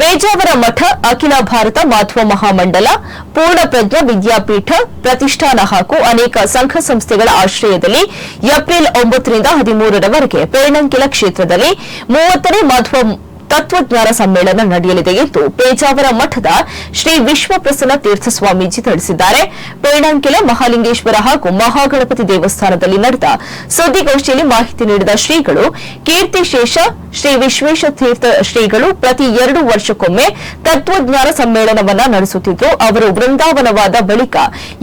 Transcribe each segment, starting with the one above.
ಪೇಜಾವರ ಮಠ, ಅಖಿಲ ಭಾರತ ಮಾಧ್ವ ಮಹಾಮಂಡಲ ಪೂರ್ಣಪ್ರಜ್ಞ ವಿದ್ಯಾಪೀಠ, ಪ್ರತಿಷ್ಠಾನ ಹಾಗೂ ಅನೇಕ ಸಂಘ ಸಂಸ್ಥೆಗಳ ಆಶ್ರಯದಲ್ಲಿ ಏಪ್ರಿಲ್ ಒಂಬತ್ತರಿಂದ ಹದಿಮೂರರವರೆಗೆ ಪೇಣಂಕಿಲ ಕ್ಷೇತ್ರದಲ್ಲಿ ಮೂವತ್ತನೇ ಮಾಧ್ವ ತತ್ವಜ್ಞಾನ ಸಮ್ಮೇಳನ ನಡೆಯಲಿದೆ ಎಂದು ಪೇಜಾವರ ಮಠದ ಶ್ರೀ ವಿಶ್ವಪ್ರಸನ್ನ ತೀರ್ಥ ಸ್ವಾಮೀಜಿ ತಿಳಿಸಿದ್ದಾರೆ. ಪೇಣಾಂಕಿಲ ಮಹಾಲಿಂಗೇಶ್ವರ ಹಾಗೂ ಮಹಾಗಣಪತಿ ದೇವಸ್ಥಾನದಲ್ಲಿ ನಡೆದ ಸುದ್ದಿಗೋಷ್ಠಿಯಲ್ಲಿ ಮಾಹಿತಿ ನೀಡಿದ ಶ್ರೀಗಳು ಕೀರ್ತಿಶೇಷ ಶ್ರೀ ವಿಶ್ವೇಶ ತೀರ್ಥ ಶ್ರೀಗಳು ಪ್ರತಿ ಎರಡು ವರ್ಷಕ್ಕೊಮ್ಮೆ ತತ್ವಜ್ಞಾನ ಸಮ್ಮೇಳನವನ್ನು ನಡೆಸುತ್ತಿದ್ದು, ಅವರು ವೃಂದಾವನವಾದ ಬಳಿಕ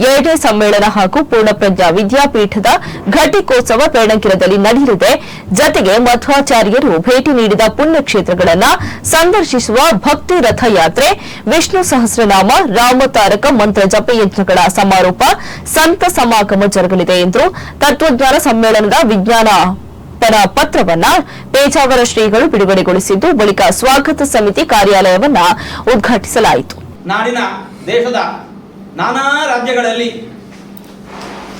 ಎರಡನೇ ಸಮ್ಮೇಳನ ಹಾಗೂ ಪೂರ್ಣಪ್ರಜ್ಞಾ ವಿದ್ಯಾಪೀಠದ ಘಟಿಕೋತ್ಸವ ಪೇಣಂಕಿರದಲ್ಲಿ ನಡೆಯಲಿದೆ. ಜತೆಗೆ ಮಧ್ವಾಚಾರ್ಯರು ಭೇಟಿ ನೀಡಿದ ಪುಣ್ಯಕ್ಷೇತ್ರಗಳನ್ನು ಸಂದರ್ಶಿಸುವ ಭಕ್ತಿ ರಥಯಾತ್ರೆ, ವಿಷ್ಣು ಸಹಸ್ರನಾಮ ರಾಮತಾರಕ ಮಂತ್ರ ಜಪಯಜ್ಞಗಳ ಸಮಾರೋಪ, ಸಂತ ಸಮಾಗಮ ಜರುಗಲಿದೆ ಎಂದು ತತ್ವಜ್ಞಾನ ಸಮ್ಮೇಳನದ ವಿಜ್ಞಾಪನ ಪತ್ರವನ್ನ ಪೇಜಾವರ ಶ್ರೀಗಳು ಬಿಡುಗಡೆಗೊಳಿಸಿದ್ದು, ಬಳಿಕ ಸ್ವಾಗತ ಸಮಿತಿ ಕಾರ್ಯಾಲಯವನ್ನ ಉದ್ಘಾಟಿಸಲಾಯಿತು. ನಾಡಿನ ದೇಶದ ನಾನಾ ರಾಜ್ಯಗಳಲ್ಲಿ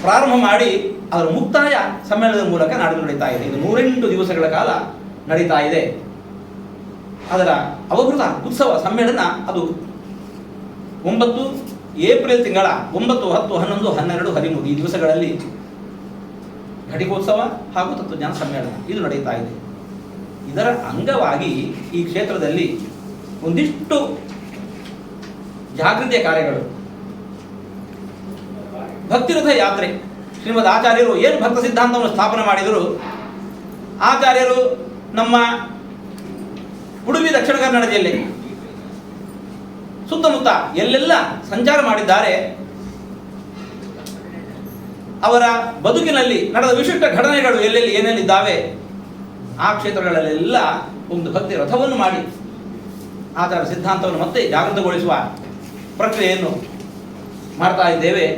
ಪ್ರಾರಂಭ ಮಾಡಿ ಅದರ ಮುಕ್ತಾಯ ಸಮ್ಮೇಳನದ ಮೂಲಕ ನಾಡಿನ ನಡೀತಾ ಇದೆ. ಇದು ನೂರೆಂಟು ದಿವಸಗಳ ಕಾಲ ನಡೀತಾ ಇದೆ. ಅದರ ಅವಭೃತ ಉತ್ಸವ ಸಮ್ಮೇಳನ ಅದು. ಒಂಬತ್ತು ಏಪ್ರಿಲ್ ತಿಂಗಳ ಒಂಬತ್ತು, ಹತ್ತು, ಹನ್ನೊಂದು, ಹನ್ನೆರಡು, ಹದಿಮೂರು ಈ ದಿವಸಗಳಲ್ಲಿ ಘಟಿಕೋತ್ಸವ ಹಾಗೂ ತತ್ವಜ್ಞಾನ ಸಮ್ಮೇಳನ ಇದು ನಡೆಯುತ್ತಾ ಇದೆ. ಇದರ ಅಂಗವಾಗಿ ಈ ಕ್ಷೇತ್ರದಲ್ಲಿ ಒಂದಿಷ್ಟು ಜಾಗೃತಿಯ ಕಾರ್ಯಗಳು. ಭಕ್ತಿರಥ ಯಾತ್ರೆ. ಶ್ರೀಮದ್ ಆಚಾರ್ಯರು ಏನು ಭಕ್ತ ಸಿದ್ಧಾಂತವನ್ನು ಸ್ಥಾಪನೆ ಮಾಡಿದರು? ಆಚಾರ್ಯರು ನಮ್ಮ ಉಡುಪಿ ದಕ್ಷಿಣ ಕನ್ನಡ ಜಿಲ್ಲೆ ಸುತ್ತಮುತ್ತ ಎಲ್ಲೆಲ್ಲ ಸಂಚಾರ ಮಾಡಿದ್ದಾರೆ. ಅವರ ಬದುಕಿನಲ್ಲಿ ನಡೆದ ವಿಶಿಷ್ಟ ಘಟನೆಗಳು ಎಲ್ಲೆಲ್ಲಿ ಏನೇನಿದ್ದಾವೆ ಆ ಕ್ಷೇತ್ರಗಳಲ್ಲೆಲ್ಲ ಒಂದು ಭಕ್ತಿ ರಥವನ್ನು ಮಾಡಿ ಆತರ ಸಿದ್ಧಾಂತವನ್ನು ಮತ್ತೆ ಜಾಗೃತಗೊಳಿಸುವ ಪ್ರಕ್ರಿಯೆಯನ್ನು ಮಾಡ್ತಾ ಇದ್ದೇವೆ.